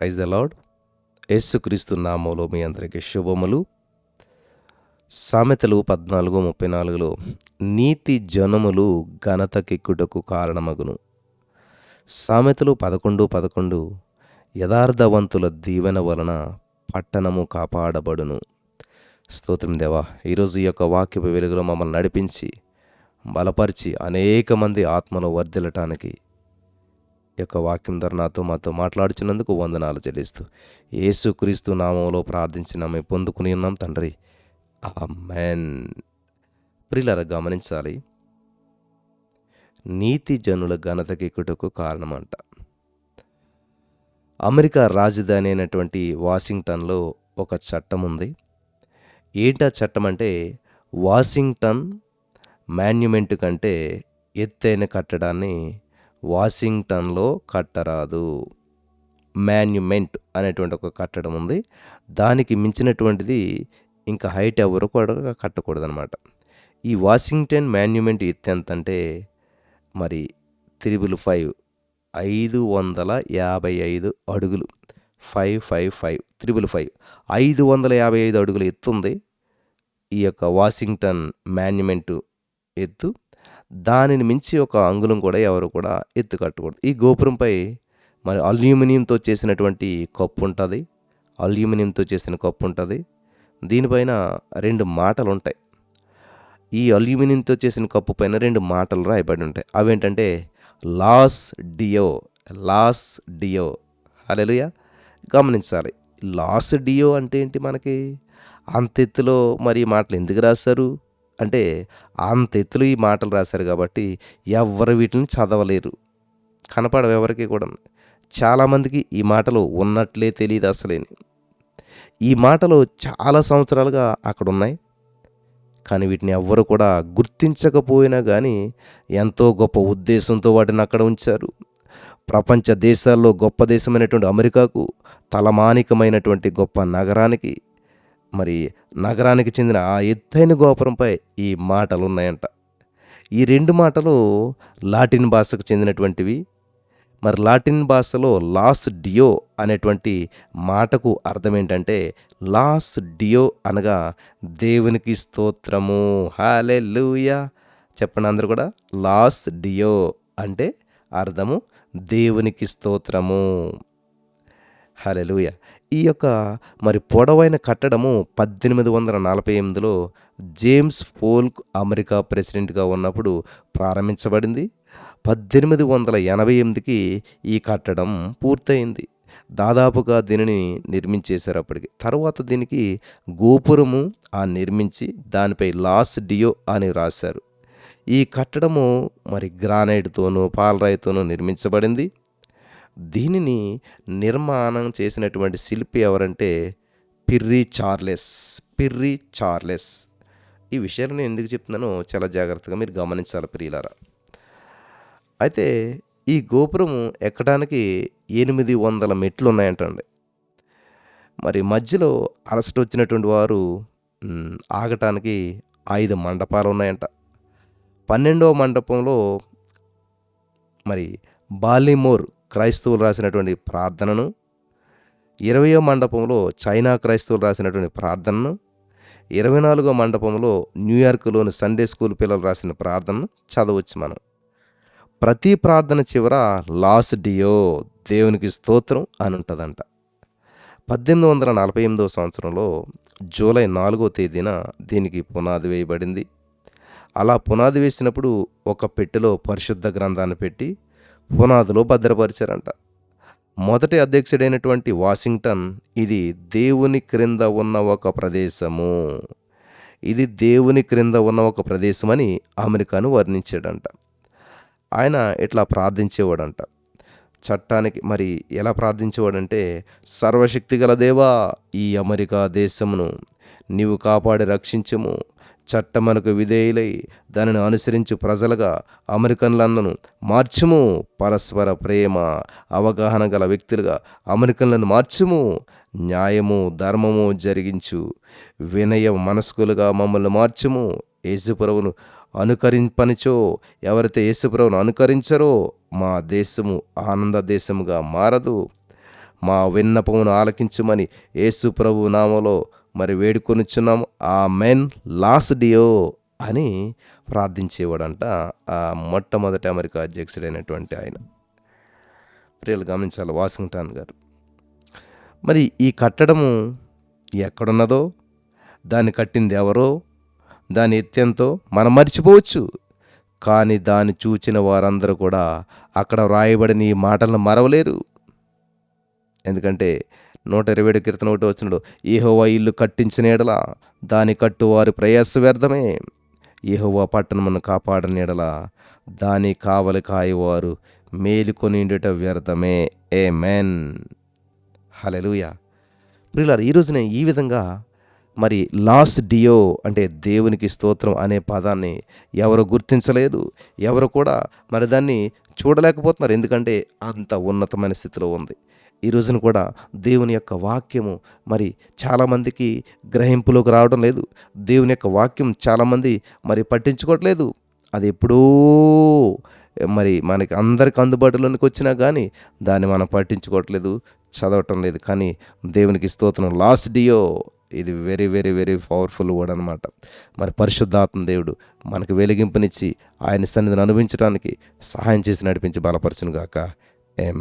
Praise the lord యేసుక్రీస్తు నామంలో మీ అందరికీ శుభములు. సామెతలు పద్నాలుగు ముప్పై నాలుగులో నీతి జనములు ఘనతకెక్కుటకు కారణమగును. సామెతలు పదకొండు పదకొండు యథార్థవంతుల దీవెన వలన పట్టణము కాపాడబడును. స్తోత్రం దేవా ఈరోజు ఈ యొక్క వాక్యపు వెలుగులో మమ్మల్ని నడిపించి బలపరిచి అనేక మంది ఆత్మలో వర్ధిల్లటానికి యొక్క వాక్యం ద్వారా నాతో మాతో మాట్లాడుచున్నందుకు వందనాలు చెల్లిస్తూ యేసుక్రీస్తు నామంలో ప్రార్థించిన మేము పొందుకుని ఉన్నాం తండ్రి. మ్యాన్ ప్రిలర గమనించాలి. నీతి జనుల ఘనతకెక్కుటకు కారణమంట. అమెరికా రాజధాని అయినటువంటి వాషింగ్టన్లో ఒక చట్టం ఉంది ఏంటా చట్టం అంటే వాషింగ్టన్ మాన్యుమెంట్ కంటే ఎత్తైన కట్టడాన్ని వాషింగ్టన్లో కట్టరాదు. మాన్యుమెంట్ అనేటువంటి ఒక కట్టడం ఉంది. దానికి మించినటువంటిది ఇంకా హైట్ ఎవరు కూడా కట్టకూడదనమాట ఈ వాషింగ్టన్ మాన్యుమెంట్ ఎత్తు ఎంత అంటే మరి త్రిబుల్ ఫైవ్ ఐదు వందల యాభై ఐదు అడుగులు. Five five five triple five. ఐదు వందల యాభై ఐదు అడుగులు ఎత్తుంది ఈ యొక్క వాషింగ్టన్ మాన్యుమెంటు ఎత్తు దానిని మించి ఒక అంగుళం కూడా ఎవరు కూడా ఎత్తుకట్టకూడదు ఈ గోపురంపై మరి అల్యూమినియంతో చేసినటువంటి కప్పు ఉంటుంది. అల్యూమినియంతో చేసిన కప్పు ఉంటుంది. దీనిపైన రెండు మాటలు ఉంటాయి ఈ అల్యూమినియంతో చేసిన కప్పు పైన రెండు మాటలు రాయబడి ఉంటాయి. అవేంటంటే లాస్ డియో లాస్ డియో. అలెలుయ గమనించాలి. లాస్ డియో అంటే ఏంటి మనకి? అంత ఎత్తులో మరి మాటలు ఎందుకు రాస్తారు అంటే అంత ఎత్తులో ఈ మాటలు రాశారు కాబట్టి ఎవరు వీటిని చదవలేరు. కనపడవు ఎవరికి కూడా. చాలామందికి ఈ మాటలు ఉన్నట్లే తెలియదు అసలేని. ఈ మాటలు చాలా సంవత్సరాలుగా అక్కడ ఉన్నాయి కానీ వీటిని ఎవ్వరు కూడా గుర్తించకపోయినా కానీ ఎంతో గొప్ప ఉద్దేశంతో వాటిని అక్కడ ఉంచారు. ప్రపంచ దేశాల్లో గొప్ప దేశమైనటువంటి అమెరికాకు తలమానికమైనటువంటి గొప్ప నగరానికి మరి నగరానికి చెందిన ఆ ఎత్తైన గోపురంపై ఈ మాటలు ఉన్నాయంట ఈ రెండు మాటలు లాటిన్ భాషకు చెందినటువంటివి. మరి లాటిన్ భాషలో లాస్ డియో అనేటువంటి మాటకు అర్థం ఏంటంటే లాస్ డియో అనగా దేవునికి స్తోత్రము హాలే లూయా చెప్పండి అందరు కూడా. లాస్ డియో అంటే అర్థము దేవునికి స్తోత్రము. హలెలుయ. ఈ యొక్క మరి పొడవైన కట్టడము పద్దెనిమిది వందల నలభై ఎనిమిదిలో జేమ్స్ ఫోల్క్ అమెరికా ప్రెసిడెంట్గా ఉన్నప్పుడు ప్రారంభించబడింది. పద్దెనిమిది వందల ఎనభై ఎనిమిదికి ఈ కట్టడం పూర్తయింది. దాదాపుగా దీనిని నిర్మించేశారు అప్పటికి. తర్వాత దీనికి గోపురము ఆ నిర్మించి దానిపై లాస్ డియో అని రాశారు. ఈ కట్టడము మరి గ్రానైట్తోనూ పాలరాయితోనూ నిర్మించబడింది. దీనిని నిర్మాణం చేసినటువంటి శిల్పి ఎవరంటే పిర్రి చార్లెస్ పిర్రి చార్లెస్. ఈ విషయాన్ని నేను ఎందుకు చెప్తున్నానో చాలా జాగ్రత్తగా మీరు గమనించాలి ప్రియులారా. అయితే ఈ గోపురము ఎక్కడానికి ఎనిమిది వందల మెట్లు ఉన్నాయంటండి. మరి మధ్యలో అలసట వచ్చినటువంటి వారు ఆగటానికి ఐదు మండపాలు ఉన్నాయంట. పన్నెండవ మండపంలో మరి బాలిమోర్ క్రైస్తవులు రాసినటువంటి ప్రార్థనను ఇరవయో మండపంలో చైనా క్రైస్తవులు రాసినటువంటి ప్రార్థనను ఇరవై నాలుగో మండపంలో న్యూయార్క్లోని సండే స్కూల్ పిల్లలు రాసిన ప్రార్థనను చదవచ్చు మనం. ప్రతి ప్రార్థన చివర లాస్ డియో దేవునికి స్తోత్రం అని ఉంటుందంట. పద్దెనిమిది వందల నలభై ఎనిమిదవ సంవత్సరంలో జూలై నాలుగో తేదీన దీనికి పునాది వేయబడింది. అలా పునాది వేసినప్పుడు ఒక పెట్టెలో పరిశుద్ధ గ్రంథాన్ని పెట్టి పునాదులు భద్రపరిచారంట. మొదటి అధ్యక్షుడైనటువంటి వాషింగ్టన్ ఇది దేవుని క్రింద ఉన్న ఒక ప్రదేశము. ఇది దేవుని క్రింద ఉన్న ఒక ప్రదేశమని అమెరికాను వర్ణించాడంట. ఆయన ఇట్లా ప్రార్థించేవాడంట? చట్టానికి మరి ఎలా ప్రార్థించేవాడంటే సర్వశక్తి గల దేవా ఈ అమెరికా దేశమును నీవు కాపాడి రక్షించము. చట్టమనకు విధేయులై దానిని అనుసరించు ప్రజలుగా అమెరికన్లను మార్చుము. పరస్పర ప్రేమ అవగాహన గల వ్యక్తులుగా అమెరికన్లను మార్చుము. న్యాయము ధర్మము జరిగించు. వినయ మనస్కులుగా మమ్మల్ని మార్చుము. యేసుప్రభును అనుకరింపనిచో. ఎవరైతే యేసుప్రభును అనుకరించరో మా దేశము ఆనంద దేశముగా మారదు. మా విన్నపమును ఆలకించుమని యేసు ప్రభు నామలో మరి వేడుకొనిచున్నాము. ఆ మెన్ లాస్ట్ డియో అని ప్రార్థించేవాడంట ఆ మొట్టమొదటి అమెరికా అధ్యక్షుడైనటువంటి ఆయన. ప్రియులు గమనించాలి వాషింగ్టన్ గారు. మరి ఈ కట్టడము ఎక్కడున్నదో దాన్ని కట్టింది ఎవరో దాని ఎత్తెంతో మనం మర్చిపోవచ్చు. కానీ దాన్ని చూచిన వారందరూ కూడా అక్కడ వ్రాయబడిన ఈ మాటలను మరవలేరు. ఎందుకంటే నూట ఇరవై ఏడు కీర్తన ఒకటి వచ్చినడు ఏహోవా ఇల్లు కట్టించిన ఎడల దాని కట్టు వారి ప్రయాస వ్యర్థమే. ఏహోవా పట్టణమును కాపాడని ఎడల దాని కావలి కాయవారు మేలుకొనిండుట వ్యర్థమే. ఏ మెన్ హలెలుయా ప్రియులారు ఈ రోజున ఈ విధంగా మరి లాస్ డియో అంటే దేవునికి స్తోత్రం అనే పదాన్ని ఎవరు గుర్తించలేదు ఎవరు కూడా మరి దాన్ని చూడలేకపోతున్నారు. ఎందుకంటే అంత ఉన్నతమైన స్థితిలో ఉంది. ఈ రోజున కూడా దేవుని యొక్క వాక్యము మరి చాలామందికి గ్రహింపులోకి రావడం లేదు. దేవుని యొక్క వాక్యం చాలామంది మరి పట్టించుకోవట్లేదు. అది ఎప్పుడూ మరి మనకి అందరికి అందుబాటులోనికి వచ్చినా కానీ దాన్ని మనం పట్టించుకోవట్లేదు చదవటం లేదు. కానీ దేవునికి స్తోత్రం. లాస్ట్ డియో ఇది very very very powerful word అనమాట మరి పరిశుద్ధాత్మ దేవుడు మనకు వెలిగింపునిచ్చి ఆయన సన్నిధిని అనుభవించడానికి సహాయం చేసి నడిపించి బలపరచును గాక ఏ